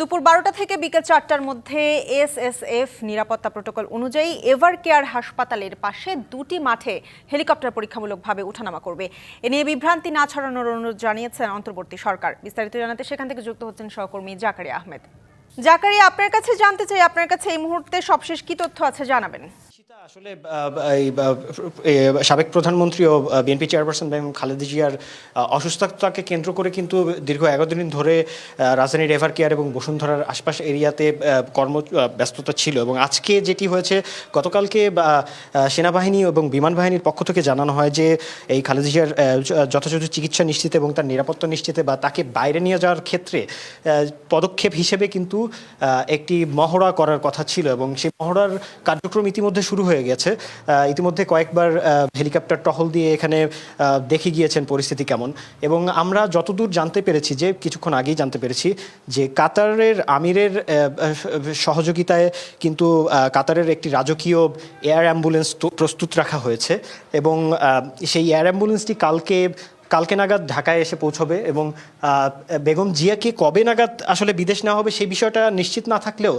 দুপুর বারোটা থেকে বিকেল চারটার মধ্যে এসএসএফ নিরাপত্তা প্রোটোকল অনুযায়ী এভার কেয়ার হাসপাতালের পাশে দুটি মাঠে হেলিকপ্টার পরীক্ষামূলকভাবে উঠানামা করবে। এ নিয়ে বিভ্রান্তি না ছড়ানোর অনুরোধ জানিয়েছেন অন্তর্বর্তী সরকার। বিস্তারিত জানাতে সেখান থেকে যুক্ত হচ্ছেন সহকর্মী জাকারিয়া আহমেদ। জাকারিয়া, আপনার কাছে জানতে চাই, আপনার কাছে এই মুহূর্তে সবশেষ কি তথ্য আছে জানাবেন? আসলে সাবেক প্রধানমন্ত্রী ও বিএনপি চেয়ারপারসন বেগম খালেদা জিয়ার অসুস্থতাকে কেন্দ্র করে কিন্তু দীর্ঘ এগারো দিন ধরে রাজধানীর এভার কেয়ার এবং বসুন্ধরার আশপাশ এরিয়াতে কর্ম ব্যস্ততা ছিল এবং আজকে যেটি হয়েছে, গতকালকে সেনাবাহিনী এবং বিমান বাহিনীর পক্ষ থেকে জানানো হয় যে, এই খালেদা জিয়ার যথাযথ চিকিৎসা নিশ্চিত এবং তার নিরাপত্তা নিশ্চিতে বা তাকে বাইরে নিয়ে যাওয়ার ক্ষেত্রে পদক্ষেপ হিসেবে কিন্তু একটি মহড়া করার কথা ছিল এবং সেই মহড়ার কার্যক্রম ইতিমধ্যে শুরু হয়ে গেছে। ইতিমধ্যে কয়েকবার হেলিকপ্টার টহল দিয়ে এখানে দেখে গিয়েছেন পরিস্থিতি কেমন। এবং আমরা যতদূর জানতে পেরেছি, যে কিছুক্ষণ আগেই জানতে পেরেছি, যে কাতারের আমিরের সহযোগিতায় কিন্তু কাতারের একটি রাজকীয় এয়ার অ্যাম্বুলেন্স প্রস্তুত রাখা হয়েছে। এবং সেই এয়ার অ্যাম্বুলেন্সটি কালকে কালকে নাগাদ ঢাকায় এসে পৌঁছবে এবং বেগম জিয়াকে কবে নাগাদ আসলে বিদেশ নেওয়া হবে সেই বিষয়টা নিশ্চিত না থাকলেও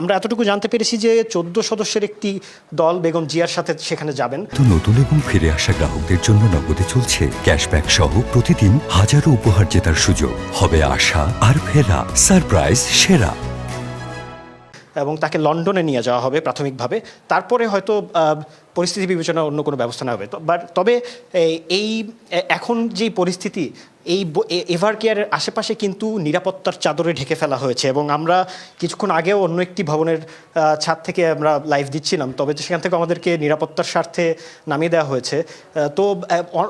আমরা এতটুকু জানতে পেরেছি যে চোদ্দ সদস্যের একটি দল বেগম জিয়ার সাথে সেখানে যাবেন। তো নতুন এবং ফিরে আসা গ্রাহকদের জন্য নগদে চলছে ক্যাশব্যাক সহ প্রতিদিন হাজারো উপহার জেতার সুযোগ। হবে আশা আর ফেরা সারপ্রাইজ সেরা। এবং তাকে লন্ডনে নিয়ে যাওয়া হবে প্রাথমিকভাবে। তারপরে হয়তো পরিস্থিতি বিবেচনা অন্য কোনো ব্যবস্থা নেওয়া হবে। বাট তবে এই- এখন যে পরিস্থিতি, এই এভার কেয়ারের আশেপাশে কিন্তু নিরাপত্তার চাদরে ঢেকে ফেলা হয়েছে এবং আমরা কিছুক্ষণ আগেও অন্য একটি ভবনের ছাদ থেকে আমরা লাইভ দিচ্ছিলাম। তবে সেখান থেকে আমাদেরকে নিরাপত্তার স্বার্থে নামিয়ে দেওয়া হয়েছে। তো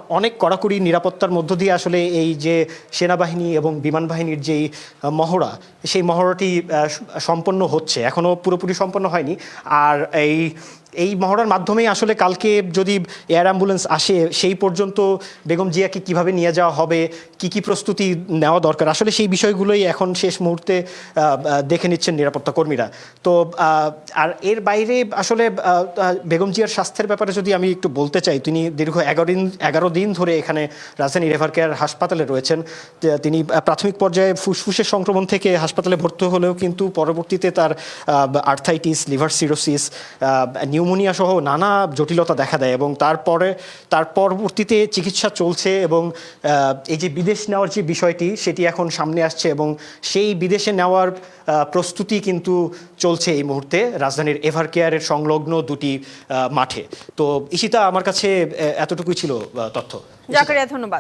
অনেক কড়াকড়ি নিরাপত্তার মধ্য দিয়ে আসলে এই যে সেনাবাহিনী এবং বিমান বাহিনীর যেই মহড়া, সেই মহড়াটি সম্পন্ন হচ্ছে। এখনও পুরোপুরি সম্পন্ন হয়নি। আর এই এই মহড়ার মাধ্যমেই আসলে কালকে যদি এয়ার অ্যাম্বুলেন্স আসে, সেই পর্যন্ত বেগম জিয়াকে কীভাবে নিয়ে যাওয়া হবে, কি কি প্রস্তুতি নেওয়া দরকার? আসলে সেই বিষয়গুলোই এখন শেষ মুহূর্তে দেখে নিচ্ছেন নিরাপত্তা কর্মীরা। তো আর এর বাইরে আসলে বেগম জিয়ার স্বাস্থ্যের ব্যাপারে যদি আমি একটু বলতে চাই, তিনি দীর্ঘ এগারো দিন এগারো দিন ধরে এখানে রাজধানী রেভার কেয়ার হাসপাতালে রয়েছেন। তিনি প্রাথমিক পর্যায়ে ফুসফুসের সংক্রমণ থেকে হাসপাতালে ভর্তি হলেও কিন্তু পরবর্তীতে তার আর্থাইটিস, লিভার সিরোসিস নিউমোনিয়া সহ নানা জটিলতা দেখা দেয় এবং তারপরে, তার পরবর্তীতে চিকিৎসা চলছে এবং এই যে বিদেশ নেওয়ার যে বিষয়টি, সেটি এখন সামনে আসছে এবং সেই বিদেশে নেওয়ার প্রস্তুতি কিন্তু চলছে এই মুহূর্তে রাজধানীর এভার কেয়ারের সংলগ্ন দুটি মাঠে। তো ইশিতা আমার কাছে এতটুকুই ছিল তথ্য। জাকারিয়া, ধন্যবাদ।